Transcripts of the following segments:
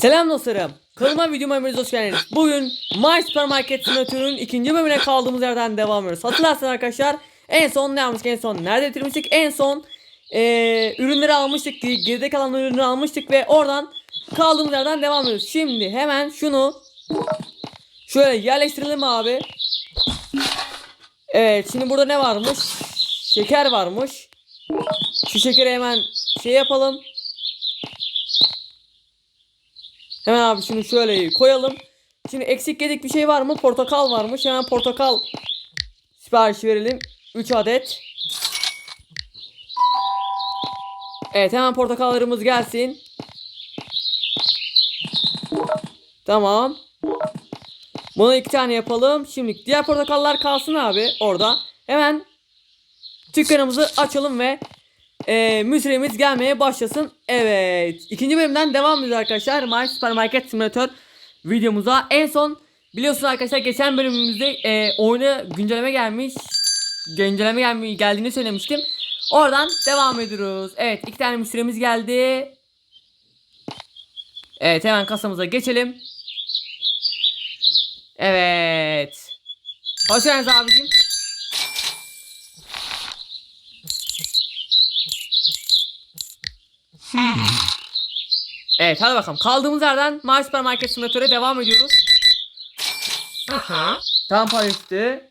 Selam dostlarım. Kanalıma videoma hepiniz hoş geldiniz. Bugün My Supermarket Simulator'un ikinci bölümüne kaldığımız yerden devam ediyoruz. Hatırlarsanız arkadaşlar en son ne yapmıştık en son nerede bitirmiştik en son eee, ürünleri almıştık geride kalan ürünleri almıştık ve oradan kaldığımız yerden devam ediyoruz. Şimdi hemen şunu şöyle yerleştirelim abi. Evet şimdi burada ne varmış? Şeker varmış. Şu şekeri hemen şey yapalım. Hemen abi şunu şöyle koyalım. Şimdi eksik yedik bir şey var mı? Portakal varmış. Hemen portakal siparişi verelim. 3 adet. Evet hemen portakallarımız gelsin. Tamam. Bunu iki tane yapalım. Şimdi diğer portakallar kalsın abi orada. Hemen dükkanımızı açalım ve e, müşterimiz gelmeye başlasın. Evet. ikinci bölümden devam ediyoruz arkadaşlar. My Supermarket Simulator videomuza. En son biliyorsunuz arkadaşlar geçen bölümümüzde e, oyuna güncelleme gelmiş. Güncelleme gelmi geldiğini söylemiştim. Oradan devam ediyoruz. Evet iki tane müşterimiz geldi. Evet hemen kasamıza geçelim. Evet. Hoş geldiniz abicim. Evet hadi bakalım. Kaldığımız yerden My Supermarket Simulator'a devam ediyoruz. Tam üstü.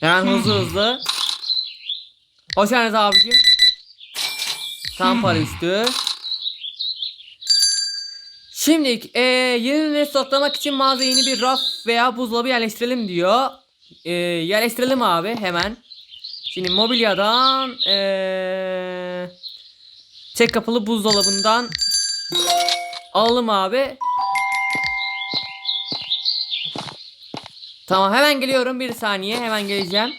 Hemen hızlı hızlı. Hoş geldiniz abicim. Tam para üstü. Şimdi e, yeni ürünleri stoklamak için mağaza yeni bir raf veya buzdolabı yerleştirelim diyor. E, yerleştirelim abi hemen. Şimdi mobilyadan eee tek kapılı buzdolabından alalım abi. Tamam hemen geliyorum bir saniye hemen geleceğim.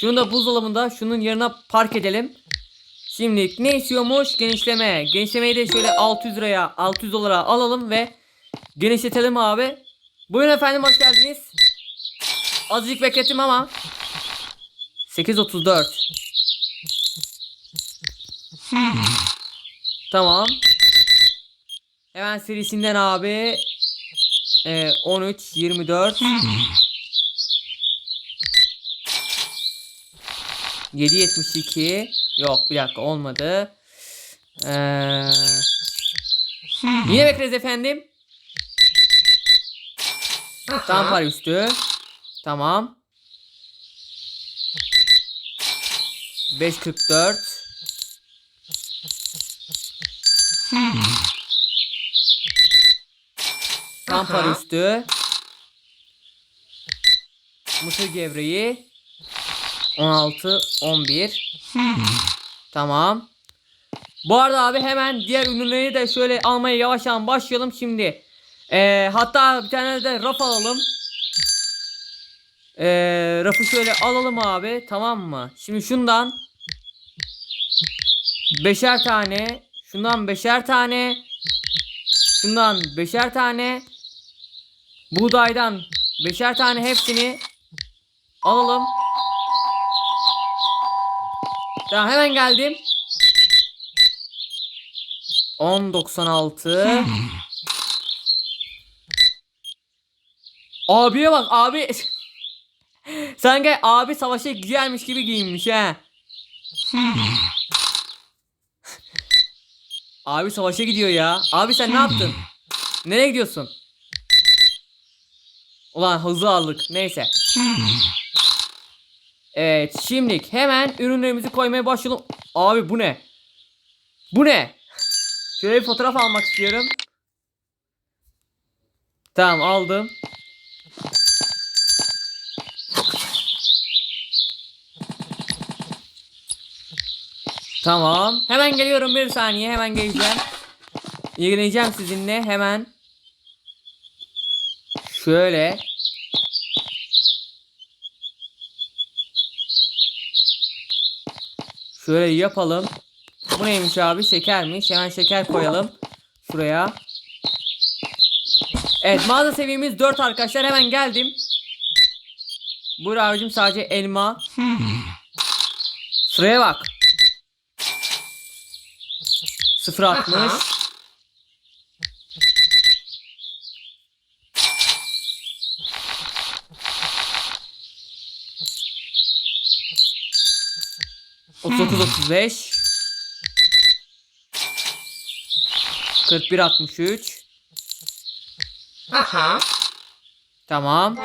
Şunu da buzdolabında şunun yerine park edelim. Şimdi ne istiyormuş? Genişleme. Genişlemeyi de şöyle 600 liraya 600 dolara alalım ve genişletelim abi. Buyurun efendim hoş geldiniz. Azıcık beklettim ama 834. Tamam. Hemen serisinden abi. Ee, 13, 24. 772. Yok bir dakika olmadı. Ee, yine bekleriz efendim. Tam para üstü. Tamam. 544 Tam para üstü. Mısır gevreği. 16 11 Tamam. Bu arada abi hemen diğer ürünleri de şöyle almaya yavaş yavaş başlayalım şimdi. Ee, Hatta bir tane de raf alalım. Ee, rafı şöyle alalım abi tamam mı? Şimdi şundan beşer tane, şundan beşer tane, şundan beşer tane, buğdaydan beşer tane hepsini alalım. Tamam hemen geldim. 10.96 Abiye bak abi Sanki abi savaşa gidermiş gibi giyinmiş he. Abi savaşa gidiyor ya. Abi sen ne yaptın? Nereye gidiyorsun? Ulan hızlı aldık. Neyse. Evet şimdi hemen ürünlerimizi koymaya başlayalım. Abi bu ne? Bu ne? Şöyle bir fotoğraf almak istiyorum. Tamam aldım. Tamam. Hemen geliyorum bir saniye. Hemen geleceğim. İlgileneceğim sizinle hemen. Şöyle. Şöyle yapalım. Bu neymiş abi? Şekermiş. Hemen şeker koyalım. Şuraya. Evet mağaza seviyemiz 4 arkadaşlar. Hemen geldim. Buyur abicim sadece elma. Sıraya bak. 0.60 39 35 41 63 Aha. Tamam.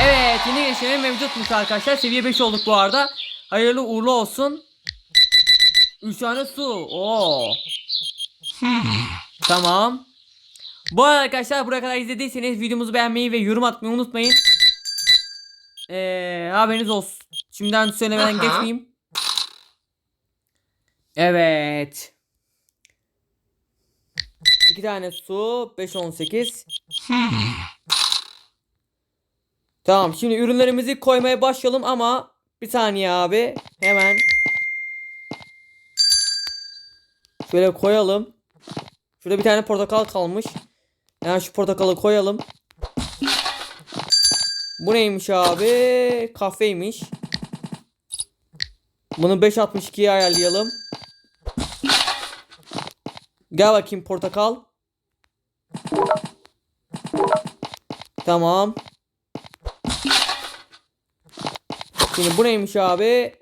Evet yeni gelişme mevcutmuş arkadaşlar. Seviye 5 olduk bu arada. Hayırlı uğurlu olsun. 3 tane su. Oo. Tamam. Bu arada arkadaşlar buraya kadar izlediyseniz videomuzu beğenmeyi ve yorum atmayı unutmayın. Ee, haberiniz olsun. Şimdiden söylemeden Aha. geçmeyeyim. Evet. İki tane su. 5 18. Tamam şimdi ürünlerimizi koymaya başlayalım ama bir saniye abi hemen şöyle koyalım. Şurada bir tane portakal kalmış. Yani şu portakalı koyalım. Bu neymiş abi? Kahveymiş. Bunu 5.62'ye ayarlayalım. Gel bakayım portakal. Tamam. Şimdi bu neymiş abi?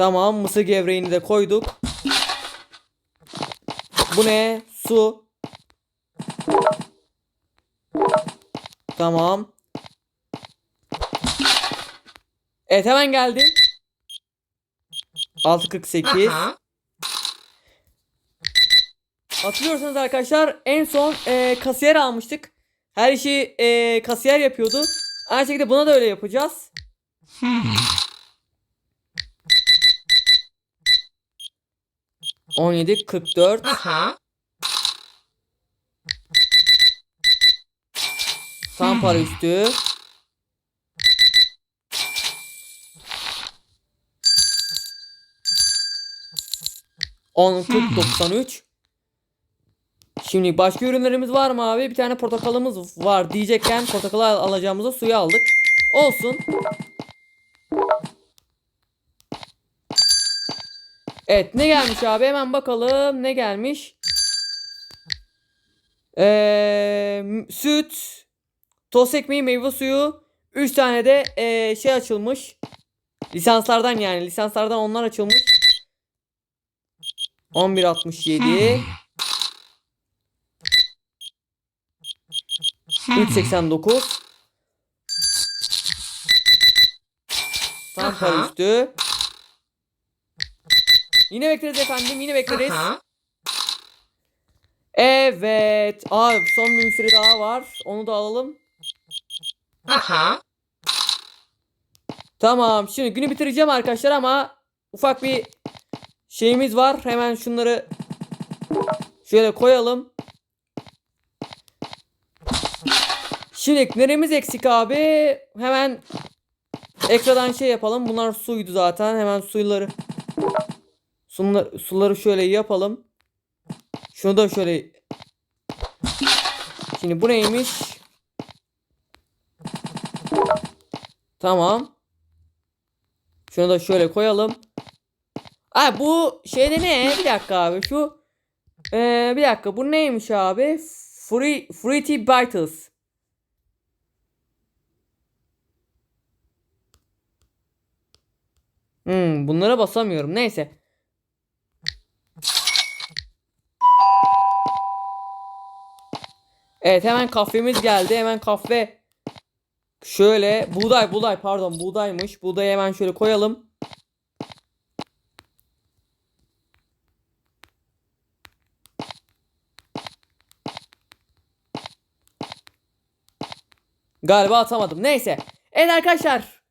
Tamam mısır gevreğini de koyduk. Bu ne? Su. Tamam. Evet hemen geldim. 6.48 Aha. Hatırlıyorsanız arkadaşlar en son e, kasiyer almıştık. Her işi e, kasiyer yapıyordu. Aynı şekilde buna da öyle yapacağız. Hmm. 17 44 Aha. Tam para üstü. On kırk doksan üç. Şimdi başka ürünlerimiz var mı abi? Bir tane portakalımız var diyecekken portakalı alacağımıza suyu aldık. Olsun. Evet ne gelmiş abi hemen bakalım ne gelmiş. Ee, süt, tost ekmeği, meyve suyu, 3 tane de ee, şey açılmış. Lisanslardan yani lisanslardan onlar açılmış. 11.67 3.89 Tam üstü. Yine bekleriz efendim yine bekleriz. Aha. Evet. Abi son bir müşteri daha var. Onu da alalım. Aha. Tamam. Şimdi günü bitireceğim arkadaşlar ama ufak bir şeyimiz var. Hemen şunları şöyle koyalım. Şimdi neremiz eksik abi? Hemen ekstradan şey yapalım. Bunlar suydu zaten. Hemen suyları suları, suları şöyle yapalım. Şunu da şöyle Şimdi bu neymiş? Tamam. Şunu da şöyle koyalım. Ay bu şeyde ne? Bir dakika abi şu ee, bir dakika bu neymiş abi? Free Fruity Bites. Hmm, bunlara basamıyorum. Neyse. Evet hemen kahvemiz geldi. Hemen kahve şöyle buğday buğday pardon buğdaymış. Buğdayı hemen şöyle koyalım. Galiba atamadım. Neyse. Evet arkadaşlar.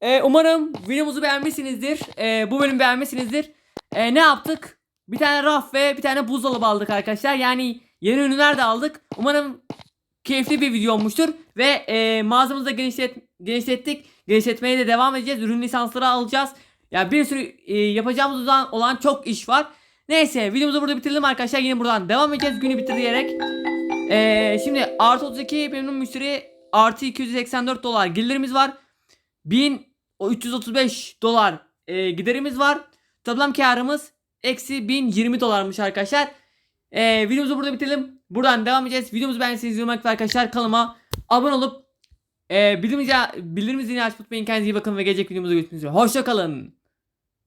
Ee, umarım videomuzu beğenmişsinizdir. Ee, bu bölümü beğenmişsinizdir. Ee, ne yaptık? Bir tane raf ve bir tane buzdolabı aldık arkadaşlar. Yani yeni ürünler de aldık. Umarım keyifli bir video olmuştur. Ve e, mağazamızı da genişlet, genişlettik. Genişletmeye de devam edeceğiz. Ürün lisansları alacağız. Ya bir sürü e, yapacağımız olan, çok iş var. Neyse videomuzu burada bitirelim arkadaşlar. Yine buradan devam edeceğiz günü bitir diyerek. Ee, şimdi artı 32 memnun müşteri artı 284 dolar gelirimiz var. 1335 dolar e, giderimiz var. Toplam karımız eksi 1020 dolarmış arkadaşlar. Ee, videomuzu burada bitirelim. Buradan devam edeceğiz. Videomuzu beğendiyseniz yorum arkadaşlar kanalıma abone olup e, bildirim zilini açmayı unutmayın. Kendinize iyi bakın ve gelecek videomuzda görüşmek üzere. Hoşçakalın.